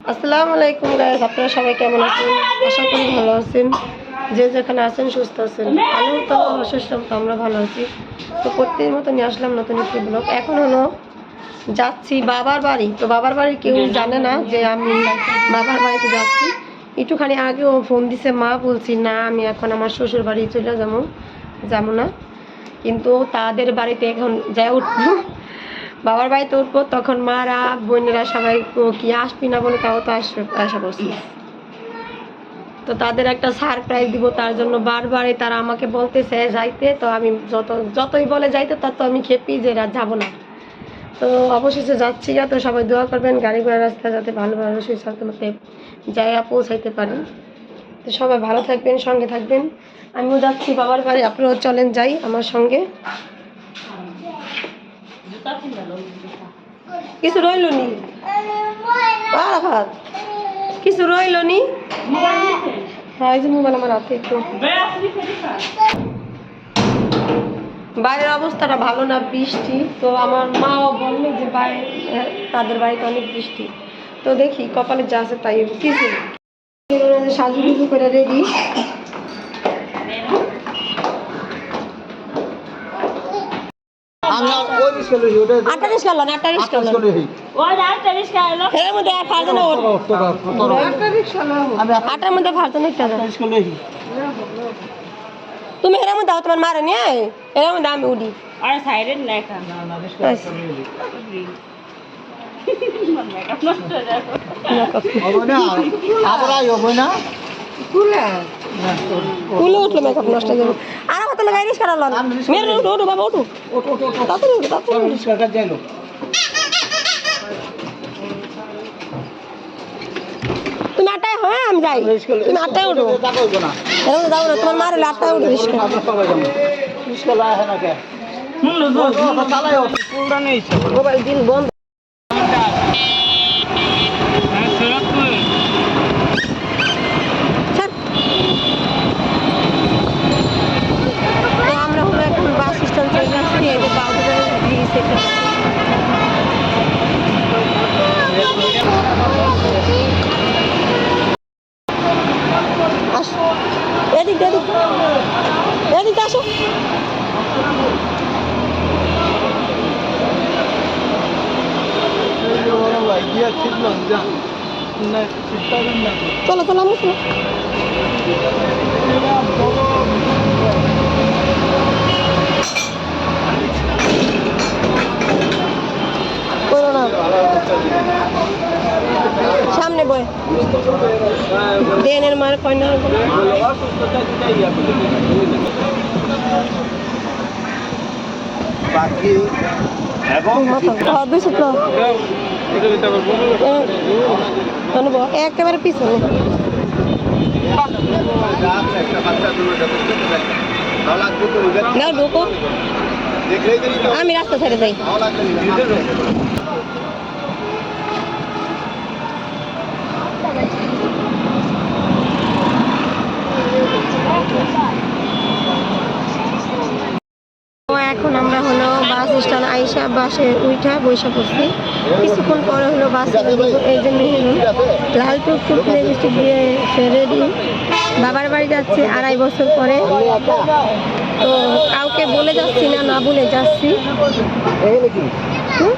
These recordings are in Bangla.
আসসালামু আলাইকুম গাইস আপনারা সবাই কেমন আছেন? আশা করি ভালো আছেন। যে যেখানে আছেন সুস্থ আছেন। আমিও তো অসুস্থ তো আমরা ভালো আছি। তো প্রত্যেকের মতো নিয়ে আসলাম নতুন একটি ব্লগ এখন হলো যাচ্ছি বাবার বাড়ি। তো বাবার বাড়ি কেউ জানে না যে আমি বাবার বাড়িতে যাচ্ছি। একটুখানি আগেও ফোন দিছে মা বলছি না আমি এখন আমার শ্বশুর বাড়ি চলে যাব। যাব না। কিন্তু তাদের বাড়িতে এখন যাই উঠবো বাবার বাড়িতে উঠবো তখন মারা বোনেরা সবাই কি আসবি না বলে তাও তো আসবে আশা করছি। তো তাদের একটা সারপ্রাইজ দিব তার জন্য বারবারই তারা আমাকে বলতেছে যাইতে। তো আমি যত যতই বলে যাইতে তত আমি খেপি যে রাত যাব না। তো অবশেষে যাচ্ছি তো সবাই দোয়া করবেন গাড়ি ঘোড়া রাস্তা যাতে ভালোভাবে সুস্বাস্থ্য মতে জায়গা পৌঁছাইতে পারি। তো সবাই ভালো থাকবেন সঙ্গে থাকবেন। আমিও যাচ্ছি বাবার বাড়ি আপনারাও চলেন যাই আমার সঙ্গে। কিছু রইল নি? আরাফাত কিছু রইল নি? হ্যাঁ আমার বাইরের অবস্থাটা ভালো না বৃষ্টি। তো আমার মাও বলল যে বাইরে তাদের বাড়িতে অনেক বৃষ্টি। তো দেখি কপালে যা আছে তাই। কিছু সাজুগুজু করে রেডি। ওই আটটা রিস্কা না রিস্কা লই এর মধ্যে আর ফালতু না ওঠ। আমি আটার মধ্যে একটা। তুমি এর মধ্যে দাও তোমার মারে নিয়ে এর মধ্যে আমি উঠি আর সাইডের লেখা। মেকআপ নষ্ট হয়ে যাবে। না আবার আই না। কুলে। উঠল মেকআপ নষ্ট হয়ে যাবে আর আমার তো লাগাই রিস্কা লাল মেরে উঠো উঠো বাবা উঠো। ওট ওট ওট তাড়াতাড়ি উঠো তাড়াতাড়ি। রিস্কাটা যাইলো তুমি আটটায় হ্যাঁ আমি যাই। তুমি আটটায় উঠো। টাকা হইব না। এর মধ্যে যাব না তোমার মারে আটটায় উঠো রিস্কা আমরা সবাই যাব। রিস্কা লাই হয় না কে? চালাই হচ্ছে মোবাইল দিন বন্ধ ছাড়। তো আমরা হলো এখন বাস স্ট্যান্ড চলে যাচ্ছি এই যে বাউদের ব্রিজ এটা আসো এদিক এদিক এদিক আসো চলো চলো আমরা চলো। করো না। সামনে বয়। দেনের মার কয় না বাকি এবং একেবারে পিছনে। না ঢুকো। আমি রাস্তা ছেড়ে যাই ভালো লাগবে তো এখন আমরা হলো বাস স্ট্যান্ড আইসা বাসে উঠা বৈশা পড়ছি। কিছুক্ষণ পরে হলো বাস একজন এই যে মেহেরুন লাল টুকটুক লিপস্টিক দিয়ে ফেরে রেডি বাবার বাড়ি যাচ্ছি আড়াই বছর পরে। তো কাউকে বলে যাচ্ছি না না বলে যাচ্ছি। হুম?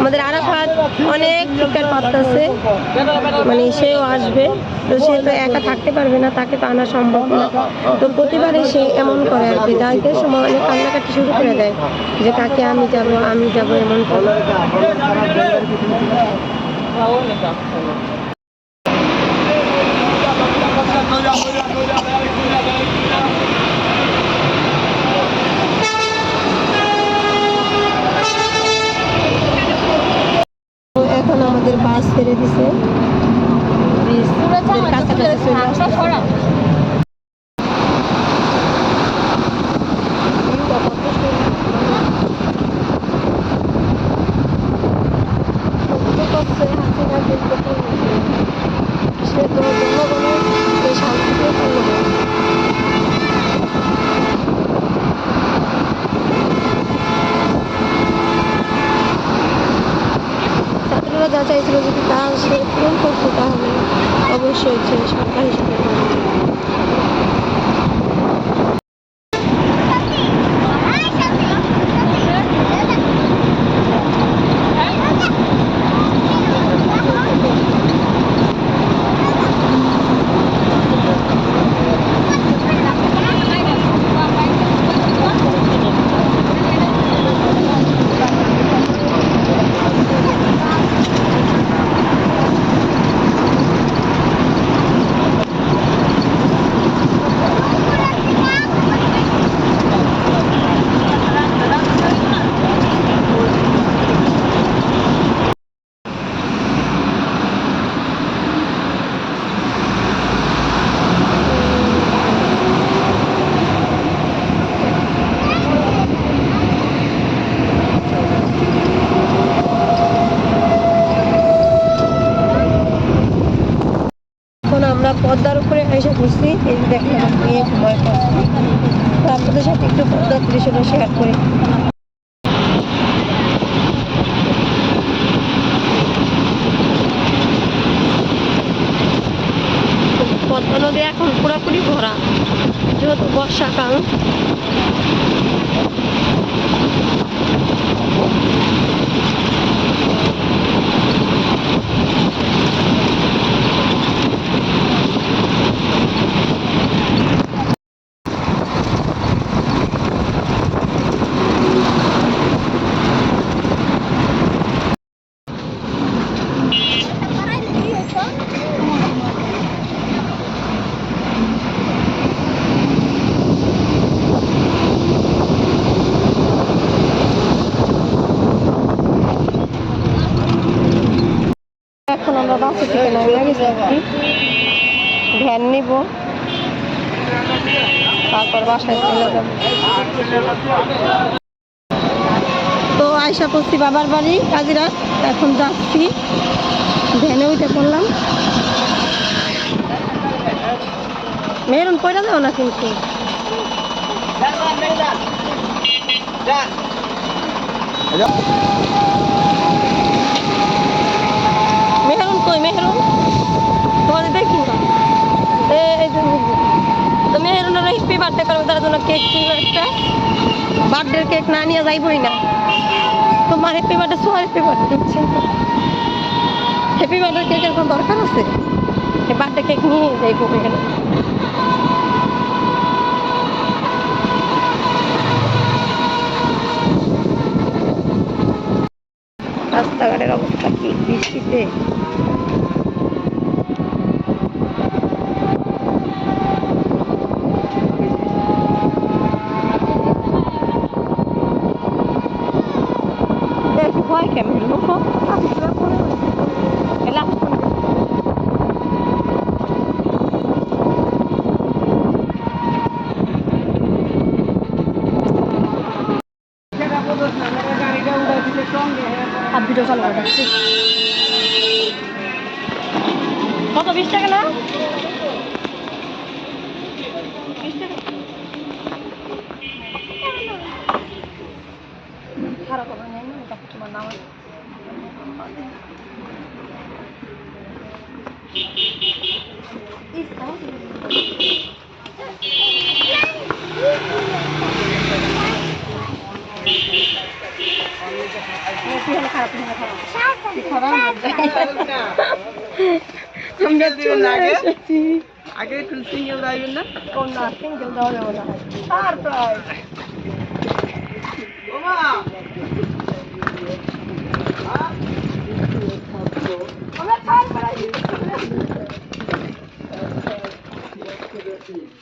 আমাদের আরাফাত অনেক টুকটার পাত্র আছে মানে সেও আসবে। তো সে তো একা থাকতে পারবে না, তাকে তো আনা সম্ভব না। তো প্রতিবারে সে এমন করে আর কি। যাইতে সময় অনেক কান্নাকাটি শুরু করে দেয় যে, কাকে আমি যাব আমি যাব এমন করে তো আমাদের বাস ছেড়ে দিছে। কাছাকাছি চলে আসছে সে তো জনগণের শান্তিতে পারল না ছাত্ররা যা চাইছিল যদি তা সে পূরণ করতো তাহলে অবশ্যই ছেলে সরকার হিসেবে করবে। এখন আমরা পদ্মার উপরে এসে ঘুরছি এই যে দেখেন আমার মেয়ে ভয় পাচ্ছে তো আপনাদের সাথে একটু দৃশ্যটা শেয়ার করি। পদ্মা নদী এখন পুরোপুরি ভরা যেহেতু বর্ষাকাল এখন আমরা বাসে থেকে নামিয়ে গেছি আর ভ্যান নিব। তারপর বাসায় চলে যাব। তো আয়সা করছি বাবার বাড়ি কাজিরা। এখন যাচ্ছি। ভ্যানে উঠে পড়লাম। মেরুন কইরা দাও না কিন্তু। মেহরুন তোমাদের দেখি না। হ্যাপি বার্থডে কেক একটা। বার্থডে কেক না নিয়ে যাইবই না। তোমার হ্যাপি বার্থডে সোয়ার হ্যাপি বার্থডে হ্যাপি বার্থডে কেকের কোনো দরকার আছে? বার্থডে কেক নিয়ে যাইবো এখানে রাস্তাঘাটের অবস্থা কি? বৃষ্টিতে। দেখি ভয় কেমন লোকো এলা আর ভিডিও চালু করে দেখছি কত বিশ টাকা না খারাপ হবে না এটা তোমার নাম খারাপ খারাপ আমরা এসেছি আগে। একটু সিঙ্গেল যাইবেন না? কোন না সিঙ্গেল দেওয়া যাবে না সারপ্রাইজ ওমা!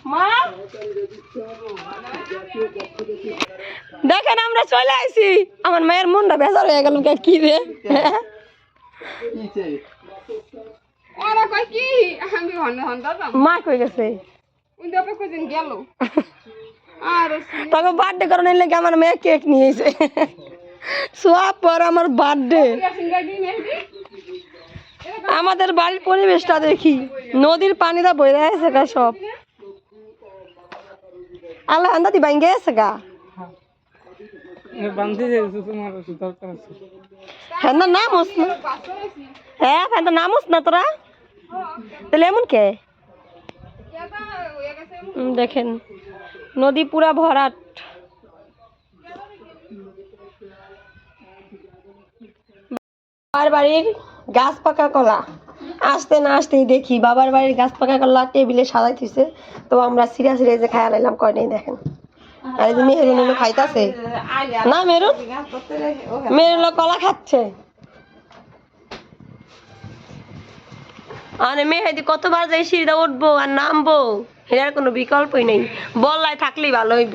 মা? দেখেন আমরা চলে আসি আমার মায়ের মনটা বেজার হয়ে গেল কে কি রে? ওরা কই কি? আমি হন হন দাদা। মা কই গেছে? উনি তো কইছেন গেল। আর তবে বার্থডে করানোর লেগে আমার মেয়ে কেক নিয়েছে সোয়াব পর আমার বার্থডে আমাদের বাড়ির পরিবেশটা দেখি। নদীর পানিটা বইরে আছে গা সব। আল্লাহ আন্দাদি বাইঙ্গে আছে গা। হ্যাঁ না। নামোস না হ্যাঁ নামোস না তোরা? তাহলে এমন কে? দেখেন, নদী পুরা ভরাট। বাবার বাড়ির গাছ পাকা কলা। আসতে না আসতেই দেখি বাবার বাড়ির গাছ পাকা কলা টেবিলে সাজাই থুইছে তো আমরা সিরিয়াস সিরিয়াস যে খায়া লাইলাম, কয় নেই দেখেন। যে মেহরুন খাইতাছে। না মেরুন মেরুন কলা খাচ্ছে। আরে মেহেদি, কতবার যাই সিঁড়িটা উঠবো আর নামবো, এর কোনো বিকল্পই নেই। বললায় থাকলেই ভালো হইব।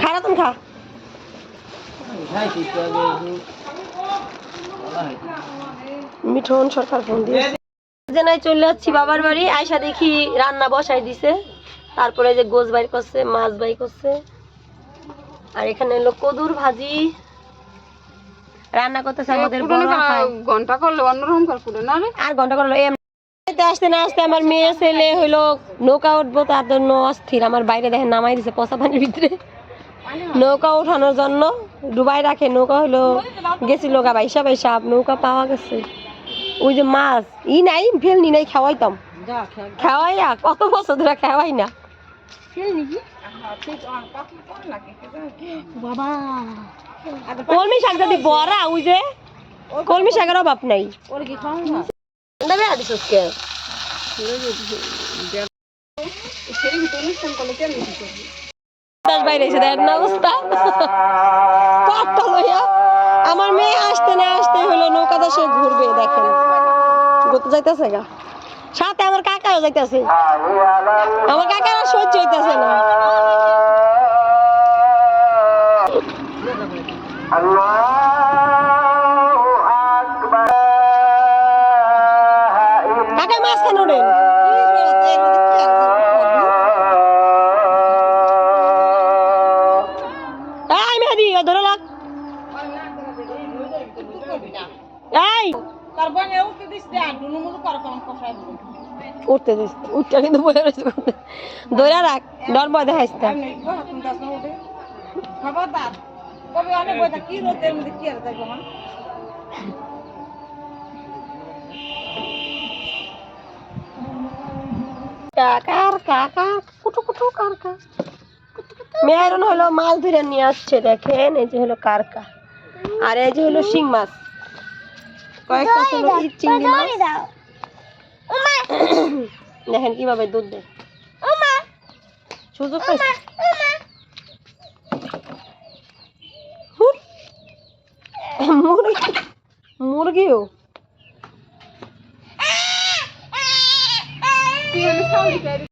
খা রতন খা। মিঠুন সরকার ফোন দিয়ে যে নাই চলে যাচ্ছি বাবার বাড়ি আয়সা দেখি রান্না বসাই দিছে। তারপরে যে গোছ বাই করছে, মাছ বাই করছে। আর এখানে হলো কদুর ভাজি। রান্না করতেছে আমাদের বড় ভাই। ঘণ্টা করলে অন্যরকম করে না রে? আর ঘণ্টা করল এম আসতে না আসতে আমার মেয়ে ছেলে হইল নৌকা উঠবো তার জন্য অস্থির। আমার বাইরে দেখেন নামাই দিছে পচা পানির ভিতরে। নৌকা উঠানোর জন্য ডুবাই রাখে নৌকা হইল গেছিল গা বাইসা বাইসা নৌকা পাওয়া গেছে। ওই যে মাছ ই নাই ফেলনি নাই খাওয়াইতাম। খাওয়াই না। কত বছর ধরে খাওয়াই না। কলমি শাক যদি বড়া ওই যে কলমি শাকের অভাব নাই। বাইরে এসে না অবস্থা। লইয়া আমার মেয়ে আসতে না আসতে হলো নৌকাতে সে ঘুরবে দেখেন। ঘুরতে যাইতেছে গা। সাথে আমার কাকাও যাইতেছে। আমার কাকার আর সহ্য হইতেছে না। উঠতে দিস উঠতে কিন্তু বলে রয়েছে। ধরে রাখ ডর ভয় দেখাইস না। কাকার কাকা কুটু কুটু কারকা মেয়রন হলো মাছ ধরে নিয়ে আসছে দেখেন এই যে হলো কারকা আর এই যে হলো শিং মাছ। কয়েকটা ই চিংড়ি মাছ। দেখেন কীভাবে দুধ দেয়। সুযোগ পাইছে। মুরগি মুরগিও। আমি